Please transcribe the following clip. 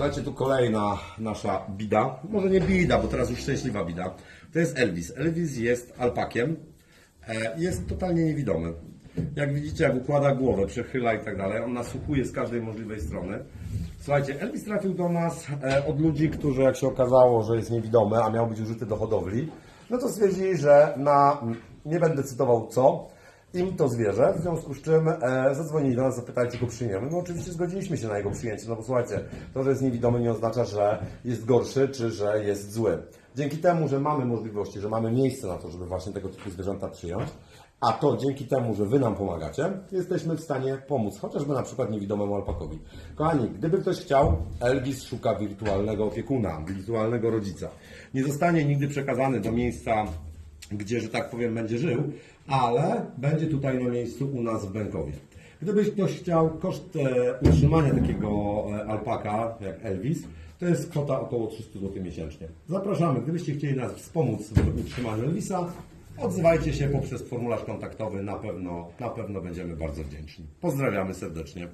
Słuchajcie, tu kolejna nasza bida. Może nie bida, bo teraz już szczęśliwa bida. To jest Elvis. Elvis jest alpakiem. E, Jest totalnie niewidomy. Jak widzicie, jak układa głowę, przechyla i tak dalej, on nasłuchuje z każdej możliwej strony. Słuchajcie, Elvis trafił do nas e, od ludzi, którzy jak się okazało, że jest niewidomy, a miał być użyty do hodowli, no to stwierdzili, że na, nie będę cytował co, im to zwierzę, w związku z czym e, zadzwonili do nas, zapytali, czy go przyjmiemy. No oczywiście zgodziliśmy się na jego przyjęcie, no bo słuchajcie, to, że jest niewidomy nie oznacza, że jest gorszy, czy że jest zły. Dzięki temu, że mamy możliwości, że mamy miejsce na to, żeby właśnie tego typu zwierzęta przyjąć, a to dzięki temu, że Wy nam pomagacie, jesteśmy w stanie pomóc, chociażby na przykład niewidomemu alpakowi. Kochani, gdyby ktoś chciał, Elvis szuka wirtualnego opiekuna, wirtualnego rodzica. Nie zostanie nigdy przekazany do miejsca, gdzie, że tak powiem, będzie żył, ale będzie tutaj na miejscu u nas w Bękowie. Gdybyś ktoś chciał, koszt e, utrzymania takiego e, alpaka jak Elvis, to jest kwota około 300 zł miesięcznie. Zapraszamy, gdybyście chcieli nas wspomóc w utrzymaniu Elvisa, odzywajcie się poprzez formularz kontaktowy, na pewno, na pewno będziemy bardzo wdzięczni. Pozdrawiamy serdecznie.